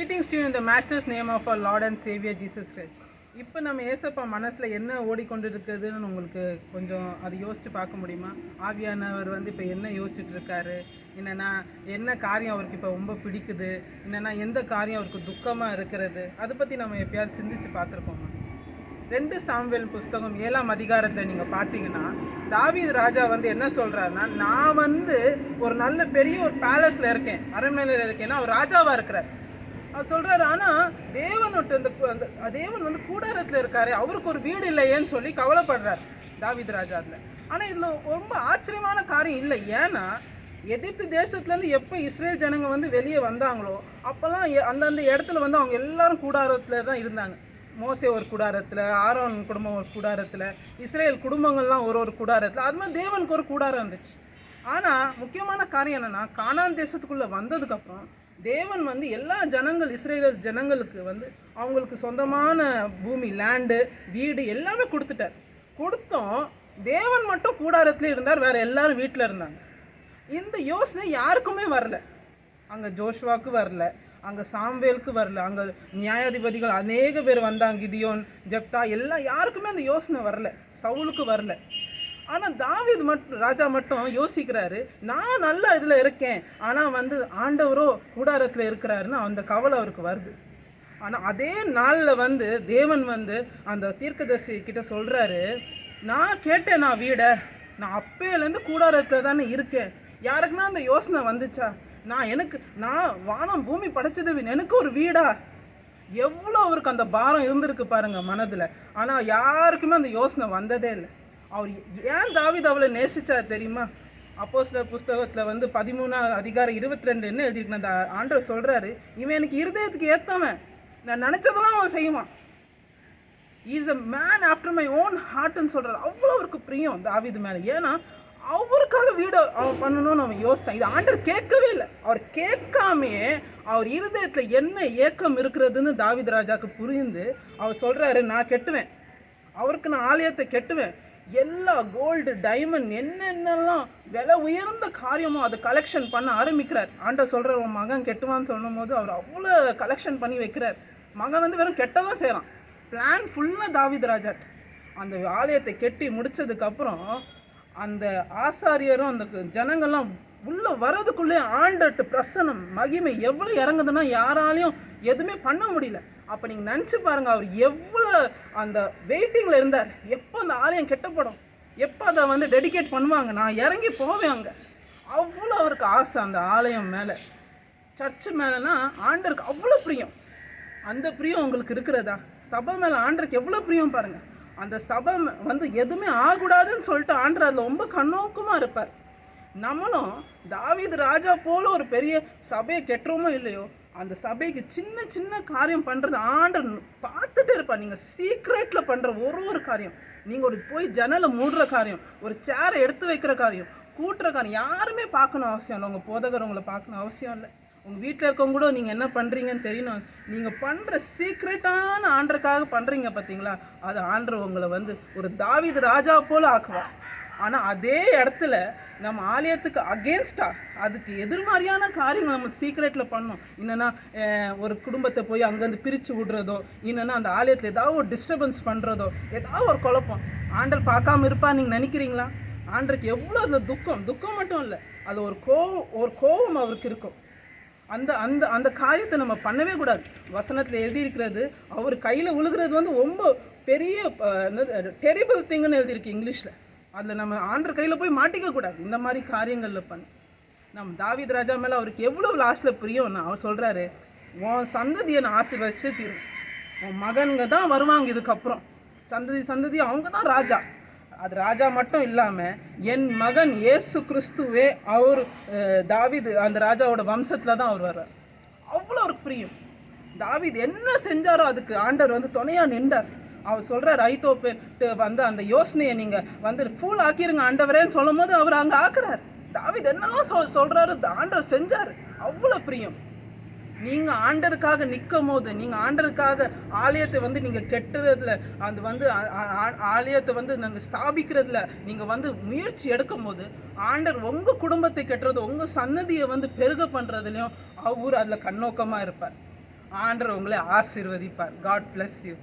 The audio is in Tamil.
கிரீட்டிங்ஸ் டு இந்த masters name of a lord and saviour Jesus Christ இப்போ நம்ம ஏசப்பா மனசில் என்ன ஓடிக்கொண்டு இருக்குதுன்னு உங்களுக்கு கொஞ்சம் அதை யோசித்து பார்க்க முடியுமா? ஆவியானவர் வந்து இப்போ என்ன யோசிச்சுட்டு இருக்காரு என்னென்னா என்ன காரியம் அவருக்கு இப்போ ரொம்ப பிடிக்குது? என்னென்னா எந்த காரியம் அவருக்கு துக்கமாக இருக்கிறது? அதை பற்றி நம்ம எப்பயாவது சிந்திச்சு பார்த்துருக்கோமா? ரெண்டு சாம்வேல் புஸ்தகம் ஏழாம் அதிகாரத்தில் நீங்கள் பார்த்தீங்கன்னா தாவீது ராஜா வந்து என்ன சொல்கிறாருன்னா நான் வந்து ஒரு நல்ல பெரிய ஒரு பேலஸில் இருக்கேன். அரண்மனையில் இருக்கேன்னா அவர் ராஜாவாக இருக்கிறார். அவர் சொல்கிறாரு ஆனால் தேவன் விட்டு அந்த அந்த தேவன் வந்து கூடாரத்தில் இருக்காரு. அவருக்கு ஒரு வீடு இல்லையேன்னு சொல்லி கவலைப்படுறார் தாவித் ராஜா அதில் ஆனால் இதில் ரொம்ப ஆச்சரியமான காரியம் இல்லை. ஏன்னா எதிர்த்து தேசத்துலேருந்து எப்போ இஸ்ரேல் ஜனங்க வந்து வெளியே வந்தாங்களோ அப்போல்லாம் எ- அந்தந்த இடத்துல வந்து அவங்க எல்லாரும் கூடாரத்தில் தான் இருந்தாங்க. மோசே ஒரு கூடாரத்தில் ஆரோன் குடும்பம் ஒரு கூடாரத்தில் இஸ்ரேல் குடும்பங்கள்லாம் ஒரு ஒரு கூடாரத்தில். அது மாதிரி தேவனுக்கு ஒரு கூடாரம் இருந்துச்சு. ஆனால் முக்கியமான காரியம் என்னென்னா கானான் தேசத்துக்குள்ளே வந்ததுக்கப்புறம் தேவன் வந்து எல்லா ஜனங்கள் இஸ்ரேல் ஜனங்களுக்கு வந்து அவங்களுக்கு சொந்தமான பூமி லேண்டு வீடு எல்லாமே கொடுத்துட்டார். கொடுத்தோம். தேவன் மட்டும் கூடாரத்தில் இருந்தார் வேறு எல்லாரும் வீட்டில் இருந்தாங்க. இந்த யோசனை யாருக்குமே வரல. அங்கே ஜோஷ்வாக்கு வரல. அங்கே சாம்வேலுக்கு வரல. அங்கே நியாயாதிபதிகள் அநேக பேர் வந்தாங்க கிதியோன் ஜப்தா எல்லாம் யாருக்குமே அந்த யோசனை வரல. சவுலுக்கு வரல. ஆனால் தாவீது மட்டும் ராஜா மட்டும் யோசிக்கிறாரு நான் நல்லா இதில் இருக்கேன். ஆனால் வந்து ஆண்டவரோ கூடாரத்தில் இருக்கிறாருன்னு அந்த கவலை அவருக்கு வருது. ஆனால் அதே நாளில் வந்து தேவன் வந்து அந்த தீர்க்கதர்சி கிட்ட சொல்கிறாரு நான் கேட்டேன் நான் வீடை. நான் அப்பேலேருந்து கூடாரத்தில் தானே இருக்கேன். யாருக்குன்னா அந்த யோசனை வந்துச்சா? நான் எனக்கு நான் வானம் பூமி படைச்சது எனக்கு ஒரு வீடா? எவ்வளோ அவருக்கு அந்த பாரம் இருந்திருக்கு பாருங்க மனதில். ஆனால் யாருக்குமே அந்த யோசனை வந்ததே இல்லை. அவர் ஏன் தாவித் அவளை நேசிச்சார் தெரியுமா? அப்போ சில புஸ்தகத்தில் வந்து பதிமூணாவது அதிகாரம் இருபத்தி ரெண்டுன்னு எழுதியிருக்கேன் அந்த ஆண்டவர் சொல்கிறாரு இவன் எனக்கு இருதயத்துக்கு ஏற்றவன் நான் நினச்சதெல்லாம் அவன் செய்வான். Is a man after my own ஹார்ட்னு சொல்கிறார் அவ்வளோ அவருக்கு பிரியம் தாவித் மேலே. ஏன்னா அவருக்காக வீடு அவன் பண்ணணும்னு அவன் யோசித்தான் இது ஆண்டர் கேட்கவே இல்லை. அவர் கேட்காமையே அவர் இருதயத்தில் என்ன ஏக்கம் இருக்கிறதுன்னு தாவித் ராஜாவுக்கு புரிந்து அவர் சொல்கிறாரு நான் கெட்டுவேன். அவருக்கு நான் ஆலயத்தை கெட்டுவேன். எல்லா கோல்டு டைமண்ட் என்னென்னலாம் விலை உயர்ந்த காரியமோ அதை கலெக்ஷன் பண்ண ஆரம்பிக்கிறார். ஆண்டவர் சொல்கிற உன் மகன் கெட்டுவான்னு சொல்லும் போது அவர் அவ்வளோ கலெக்ஷன் பண்ணி வைக்கிறார். மகன் வந்து வெறும் கெட்ட தான் செய்கிறான் பிளான் ஃபுல்லாக தாவித் ராஜாட் அந்த ஆலயத்தை கெட்டி முடிச்சதுக்கப்புறம் அந்த ஆசாரியரும் அந்த ஜனங்கள்லாம் உள்ளே வர்றதுக்குள்ளே ஆண்டட்டு பிரசனம் மகிமை எவ்வளோ இறங்குதுன்னா யாராலையும் எதுவுமே பண்ண முடியல. அப்போ நீங்கள் நினச்சி பாருங்கள் அவர் எவ்வளோ அந்த வெயிட்டிங்கில் இருந்தார். எப்போ அந்த ஆலயம் கெட்டப்படும் எப்போ அதை வந்து டெடிகேட் பண்ணுவாங்க? நான் இறங்கி போவேன் அங்கே. அவ்வளோ அவருக்கு ஆசை அந்த ஆலயம் மேலே. சர்ச்சு மேலேனா ஆண்டருக்கு அவ்வளோ பிரியம். அந்த பிரியம் உங்களுக்கு இருக்கிறதா? சபை மேலே ஆண்டருக்கு எவ்வளோ பிரியம் பாருங்கள் அந்த சபை வந்து எதுவுமே ஆகக்கூடாதுன்னு சொல்லிட்டு ஆண்டர் அதில் ரொம்ப கண்ணோக்கமாக இருப்பார். நம்மளும் தாவீது ராஜா போல ஒரு பெரிய சபையை கெட்டுறோமோ இல்லையோ அந்த சபைக்கு சின்ன சின்ன காரியம் பண்ணுறது ஆண்டர் பார்த்துட்டே இருப்பார். நீங்கள் சீக்ரெட்டில் பண்ணுற ஒரு ஒரு காரியம் நீங்கள் ஒரு போய் ஜன்னலை மூடுற காரியம் ஒரு சேரை எடுத்து வைக்கிற காரியம் கூட்டுற காரியம் யாருமே பார்க்கணும் அவசியம் இல்லை. உங்கள் போதகர் உங்களை பார்க்கணும் அவசியம் இல்லை. உங்கள் வீட்டில் இருக்கவங்க கூட நீங்கள் என்ன பண்ணுறீங்கன்னு தெரியணும். நீங்கள் பண்ணுற சீக்ரெட்டான ஆண்டருக்காக பண்ணுறீங்க பார்த்தீங்களா? அது ஆண்டர் உங்களை வந்து ஒரு தாவித ராஜா போல் ஆக்குவார். ஆனால் அதே இடத்துல நம்ம ஆலயத்துக்கு அகேன்ஸ்டாக அதுக்கு எதிர்மாதிரியான காரியங்கள் நம்ம சீக்ரெட்டில் பண்ணோம் என்னென்னா ஒரு குடும்பத்தை போய் அங்கேருந்து பிரித்து விடுறதோ என்னென்னா அந்த ஆலயத்தில் ஏதாவது ஒரு டிஸ்டர்பன்ஸ் பண்ணுறதோ ஏதாவது ஒரு குழப்பம். ஆண்டர் பார்க்காம இருப்பா நீங்கள் நினைக்கிறீங்களா? ஆண்டருக்கு எவ்வளோ அதில் துக்கம்? துக்கம் மட்டும் இல்லை அது ஒரு கோவம் ஒரு கோபம் அவருக்கு இருக்கும். அந்த அந்த அந்த காரியத்தை நம்ம பண்ணவே கூடாது. வசனத்தில் எழுதியிருக்கிறது அவர் கையில் விழுகிறது வந்து ரொம்ப பெரிய டெரிபிள் திங்குன்னு எழுதியிருக்கு இங்கிலீஷில். அதில் நம்ம ஆண்டர் கையில் போய் மாட்டிக்க கூடாது. இந்த மாதிரி காரியங்களில் பண்ணி. நம்ம தாவித் ராஜா மேலே அவருக்கு எவ்வளோ லாஸ்ட்டில் பிரியம்னா அவர் சொல்கிறாரு உன் சந்ததியை நான் ஆசீர்வச்சு தீரும் உன் மகனுங்க தான் வருவாங்க இதுக்கப்புறம். சந்ததி சந்ததி அவங்க தான் ராஜா. அது ராஜா மட்டும் இல்லாமல் என் மகன் இயேசு கிறிஸ்துவே அவர் தாவிது தாவீது அந்த ராஜாவோட வம்சத்தில் தான் அவர் வர்றார். அவ்வளோ ஒரு பிரியம். தாவிது என்ன செஞ்சாரோ அதுக்கு ஆண்டவர் வந்து துணையாக நின்றார். அவர் சொல்கிறார் ஐத்தோப்பேட்டு வந்து அந்த யோசனையை நீங்கள் வந்து ஃபுல் ஆக்கிருங்க ஆண்டவரேன்னு சொல்லும் போது அவர் அங்கே ஆக்குறார். தாவித் என்னெல்லாம் சொல் சொல்கிறாரு ஆண்டவர் செஞ்சார். அவ்வளோ பிரியம். நீங்கள் ஆண்டருக்காக நிற்கும் போது நீங்கள் ஆண்டருக்காக ஆலயத்தை வந்து நீங்கள் கெட்டுறதுல அது வந்து ஆ- ஆலயத்தை வந்து நாங்கள் ஸ்தாபிக்கிறதுல நீங்கள் வந்து முயற்சி எடுக்கும் போது ஆண்டர் உங்கள் குடும்பத்தை கெட்டுறது உங்கள் சன்னதியை வந்து பெருக பண்ணுறதுலையும் அவர் அதில் கண்ணோக்கமாக இருப்பார். ஆண்டவர் உங்களை ஆசீர்வதிப்பார். God bless you